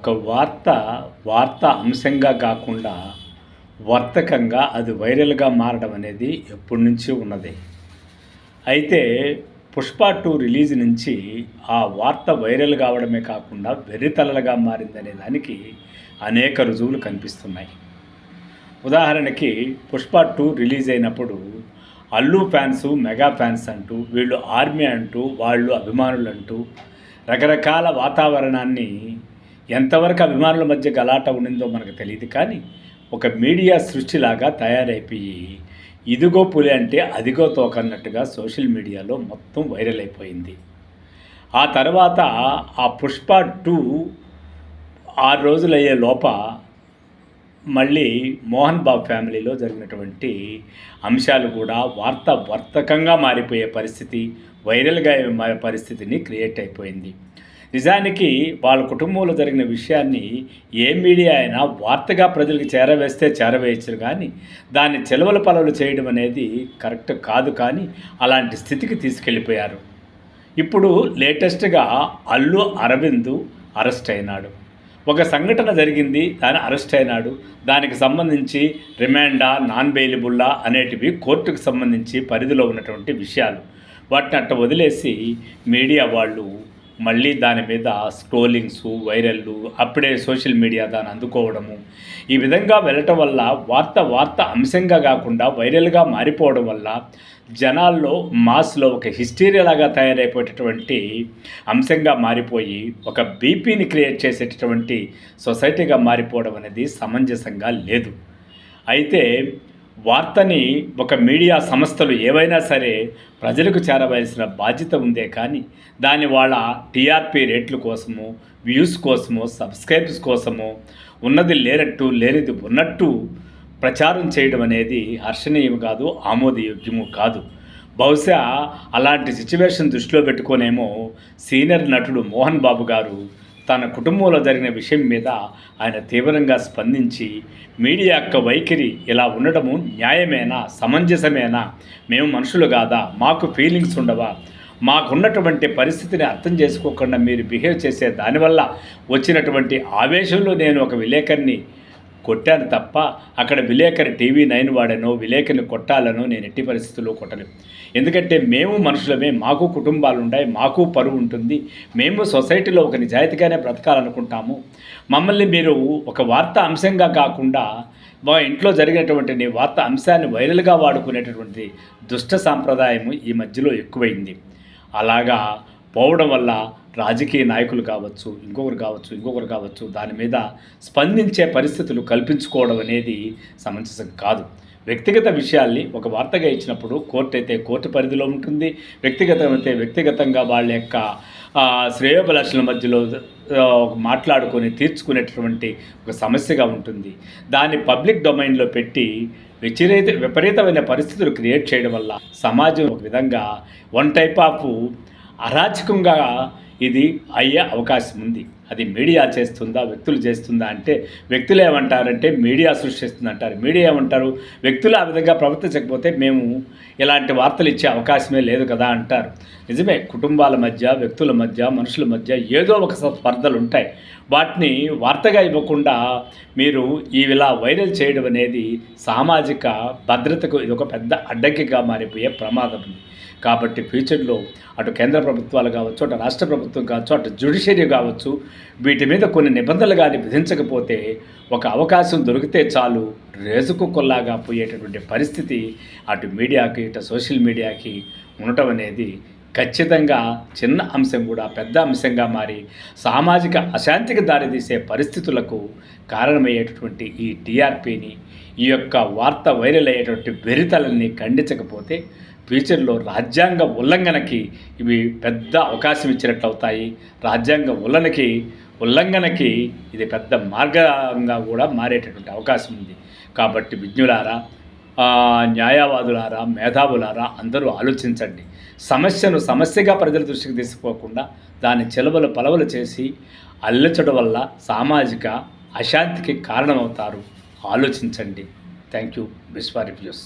ఒక వార్త వార్త అంశంగా కాకుండా వర్తకంగా అది వైరల్గా మారడం అనేది ఎప్పటి నుంచి ఉన్నది. అయితే పుష్ప టూ రిలీజ్ నుంచి ఆ వార్త వైరల్ కావడమే కాకుండా వెర్రితలలుగా మారిందనే దానికి అనేక రుజువులు కనిపిస్తున్నాయి. ఉదాహరణకి పుష్ప టూ రిలీజ్ అయినప్పుడు అల్లు ఫ్యాన్స్ మెగా ఫ్యాన్స్ అంటూ వీళ్ళు ఆర్మీ అంటూ వాళ్ళు అభిమానులు అంటూ రకరకాల వాతావరణాన్ని ఎంతవరకు అభిమానుల మధ్య గలాట ఉండిందో మనకు తెలియదు కానీ ఒక మీడియా సృష్టిలాగా తయారైపోయి ఇదిగో పులి అంటే అదిగో తోకన్నట్టుగా సోషల్ మీడియాలో మొత్తం వైరల్ అయిపోయింది. ఆ తర్వాత ఆ పుష్ప టూ ఆరు రోజులు అయ్యే లోప మళ్ళీ మోహన్ బాబు ఫ్యామిలీలో జరిగినటువంటి అంశాలు కూడా వార్త వర్తకంగా మారిపోయే పరిస్థితి వైరల్గా మారే పరిస్థితిని క్రియేట్ అయిపోయింది. నిజానికి వాళ్ళ కుటుంబంలో జరిగిన విషయాన్ని ఏ మీడియా అయినా వార్తగా ప్రజలకు చేరవేస్తే చేరవేయచ్చు కానీ దాన్ని చెలవల పలవలు చేయడం అనేది కరెక్ట్ కాదు కానీ అలాంటి స్థితికి తీసుకెళ్ళిపోయారు. ఇప్పుడు లేటెస్ట్గా అల్లు అరవింద్ అరెస్ట్ అయినాడు. ఒక సంఘటన జరిగింది దాని అరెస్ట్ అయినాడు. దానికి సంబంధించి రిమాండా నాన్ బెయిలబుల్లా అనేటివి కోర్టుకు సంబంధించి పరిధిలో ఉన్నటువంటి విషయాలు. వాటిని అట్ట వదిలేసి మీడియా వాళ్ళు మళ్ళీ దాని మీద స్క్రోలింగ్స్ వైరల్లు అప్పుడే సోషల్ మీడియా దాన్ని అందుకోవడము. ఈ విధంగా వెళ్ళటం వల్ల వార్త వార్త అంశంగా కాకుండా వైరల్గా మారిపోవడం వల్ల జనాల్లో మాస్లో ఒక హిస్టీరియాలాగా తయారైపోయేటటువంటి అంశంగా మారిపోయి ఒక బీపీని క్రియేట్ చేసేటటువంటి సొసైటీగా మారిపోవడం అనేది సమంజసంగా లేదు. అయితే వార్తని ఒక మీడియా సంస్థలు ఏవైనా సరే ప్రజలకు చేరవలసిన బాధ్యత ఉందే కానీ దాని వాళ్ళ టీఆర్పీ రేట్ల కోసము వ్యూస్ కోసము సబ్స్క్రైబ్స్ కోసము ఉన్నది లేనట్టు లేనిది ఉన్నట్టు ప్రచారం చేయడం అనేది హర్షణీయం కాదు ఆమోదయోగ్యము కాదు. బహుశా అలాంటి సిచ్యువేషన్ దృష్టిలో పెట్టుకోనేమో సీనియర్ నటుడు మోహన్ బాబు గారు తన కుటుంబంలో జరిగిన విషయం మీద ఆయన తీవ్రంగా స్పందించి మీడియా యొక్క వైఖరి ఇలా ఉండడము న్యాయమేనా? సమంజసమేనా? మేము మనుషులు కాదా? మాకు ఫీలింగ్స్ ఉండవా? మాకున్నటువంటి పరిస్థితిని అర్థం చేసుకోకుండా మీరు బిహేవ్ చేసే దానివల్ల వచ్చినటువంటి ఆవేశంలో నేను ఒక విలేకరిని కొట్టాను తప్ప అక్కడ విలేకరి టీవీ నైన్ వాడనో విలేకరిని కొట్టాలనో నేను ఎట్టి పరిస్థితుల్లో కొట్టలేను. ఎందుకంటే మేము మనుషులమే మాకు కుటుంబాలు ఉంటాయి మాకు పరువు ఉంటుంది. మేము సొసైటీలో ఒక నిజాయితీగానే బ్రతకాలనుకుంటాము. మమ్మల్ని మీరు ఒక వార్త అంశంగా కాకుండా మా ఇంట్లో జరిగినటువంటి నీ వార్త అంశాన్ని వైరల్గా వాడుకునేటటువంటి దుష్ట సాంప్రదాయము ఈ మధ్యలో ఎక్కువైంది. అలాగా పోవడం వల్ల రాజకీయ నాయకులు కావచ్చు ఇంకొకరు కావచ్చు ఇంకొకరు కావచ్చు దాని మీద స్పందించే పరిస్థితులు కల్పించుకోవడం అనేది సమంజసం కాదు. వ్యక్తిగత విషయాల్ని ఒక వార్తగా ఇచ్చినప్పుడు కోర్టు అయితే కోర్టు పరిధిలో ఉంటుంది. వ్యక్తిగతమైతే వ్యక్తిగతంగా వాళ్ళ యొక్క శ్రేయోభిలాషుల మధ్యలో మాట్లాడుకొని తీర్చుకునేటటువంటి ఒక సమస్యగా ఉంటుంది. దాన్ని పబ్లిక్ డొమైన్లో పెట్టి విపరీత విపరీతమైన పరిస్థితులు క్రియేట్ చేయడం వల్ల సమాజం ఒక విధంగా వన్ టైప్ ఆఫ్ అరాచకంగా ఇది అయ్యే అవకాశం ఉంది అది మీడియా చేస్తుందా వ్యక్తులు చేస్తుందా అంటే వ్యక్తులు ఏమంటారంటే మీడియా సృష్టిస్తుంది అంటారు. మీడియా ఏమంటారు? వ్యక్తులు ఆ విధంగా ప్రవర్తించకపోతే మేము ఇలాంటి వార్తలు ఇచ్చే అవకాశమే లేదు కదా అంటారు. నిజమే కుటుంబాల మధ్య వ్యక్తుల మధ్య మనుషుల మధ్య ఏదో ఒక స్పర్ధలు ఉంటాయి. వాటిని వార్తగా ఇవ్వకుండా మీరు ఇలా వైరల్ చేయడం అనేది సామాజిక భద్రతకు ఇది ఒక పెద్ద అడ్డంకిగా మారిపోయే ప్రమాదం ఉంది కాబట్టి ఫ్యూచర్లో అటు కేంద్ర ప్రభుత్వాలు కావచ్చు అటు రాష్ట్ర ప్రభుత్వం కావచ్చు అటు జ్యుడిషియరీ కావచ్చు వీటి మీద కొన్ని నిబంధనలు కానీ విధించకపోతే ఒక అవకాశం దొరికితే చాలు రేసుకు కొల్లాగా పోయేటటువంటి పరిస్థితి అటు మీడియాకి ఇటు సోషల్ మీడియాకి ఉండటం అనేది ఖచ్చితంగా చిన్న అంశం కూడా పెద్ద అంశంగా మారి సామాజిక అశాంతికి దారితీసే పరిస్థితులకు కారణమయ్యేటటువంటి ఈ టీఆర్పీని ఈ యొక్క వార్త వైరల్ అయ్యేటువంటి వెరితలని ఖండించకపోతే ఫ్యూచర్లో రాజ్యాంగ ఉల్లంఘనకి ఇవి పెద్ద అవకాశం ఇచ్చినట్లు అవుతాయి రాజ్యాంగ ఉల్లంఘనకి ఉల్లంఘనకి ఇది పెద్ద మార్గంగా కూడా మారేటటువంటి అవకాశం ఉంది. కాబట్టి విజ్ఞులారా న్యాయవాదులారా మేధావులారా అందరూ ఆలోచించండి. సమస్యను సమస్యగా ప్రజల దృష్టికి తీసుకోకుండా దాన్ని చెలవలు పలవలు చేసి అల్లచడం వల్ల సామాజిక అశాంతికి కారణమవుతారు. ఆలోచించండి. థ్యాంక్ యూ విశ్వ రిఫ్యూస్